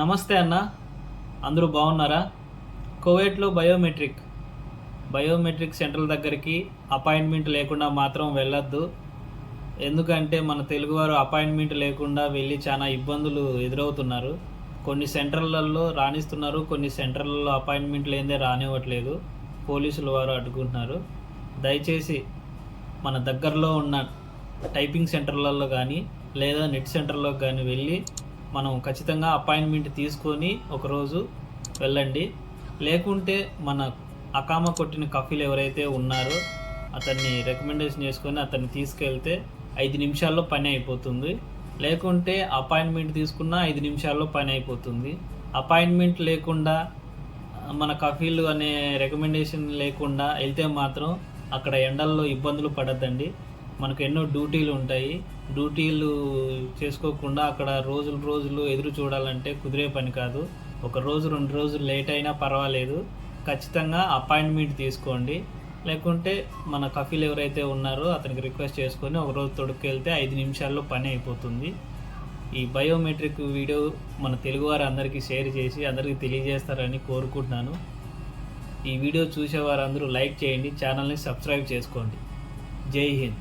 నమస్తే అన్న. అందరూ బాగున్నారా? కోవేట్లో బయోమెట్రిక్. బయోమెట్రిక్ సెంటర్ దగ్గరికి అపాయింట్మెంట్ లేకుండా మాత్రం వెళ్ళొద్దు. ఎందుకంటే మన తెలుగువారు అపాయింట్మెంట్ లేకుండా వెళ్ళి చాలా ఇబ్బందులు ఎదురవుతున్నారు. కొన్ని సెంటర్లలో రాణిస్తున్నారు కొన్ని సెంటర్లలో అపాయింట్మెంట్ లేదే రానివ్వట్లేదు. పోలీసులు వారు అడ్డుకుంటున్నారు. దయచేసి మన దగ్గరలో ఉన్న టైపింగ్ సెంటర్లలో కానీ లేదా నెట్ సెంటర్లో కానీ వెళ్ళి మనం ఖచ్చితంగా అపాయింట్మెంట్ తీసుకొని ఒకరోజు వెళ్ళండి. లేకుంటే మన అకామ కొట్టిన కఫీలు ఎవరైతే ఉన్నారో అతన్ని రికమెండేషన్ చేసుకొని అతన్ని తీసుకెళ్తే ఐదు నిమిషాల్లో పని అయిపోతుంది. లేకుంటే అపాయింట్మెంట్ తీసుకున్న ఐదు నిమిషాల్లో పని అయిపోతుంది. అపాయింట్మెంట్ లేకుండా మన కఫీలు అనే రికమెండేషన్ లేకుండా వెళ్తే మాత్రం అక్కడ ఎండల్లో ఇబ్బందులు పడద్దండి. మనకు ఎన్నో డ్యూటీలు ఉంటాయి. డ్యూటీలు చేసుకోకుండా అక్కడ రోజులు రోజులు ఎదురు చూడాలంటే కుదిరే పని కాదు. ఒక రోజు రెండు రోజులు లేట్ అయినా పర్వాలేదు. ఖచ్చితంగా అపాయింట్మెంట్ తీసుకోండి. లేకుంటే మన కఫీలు ఎవరైతే ఉన్నారో అతనికి రిక్వెస్ట్ చేసుకొని ఒక రోజు తొడుక్కెళ్తే ఐదు నిమిషాల్లో పని అయిపోతుంది. ఈ బయోమెట్రిక్ వీడియో మన తెలుగువారు అందరికీ షేర్ చేసి అందరికీ తెలియజేస్తారని కోరుకుంటున్నాను. ఈ వీడియో చూసేవారందరూ లైక్ చేయండి ఛానల్ని సబ్స్క్రైబ్ చేసుకోండి. జై హింద్.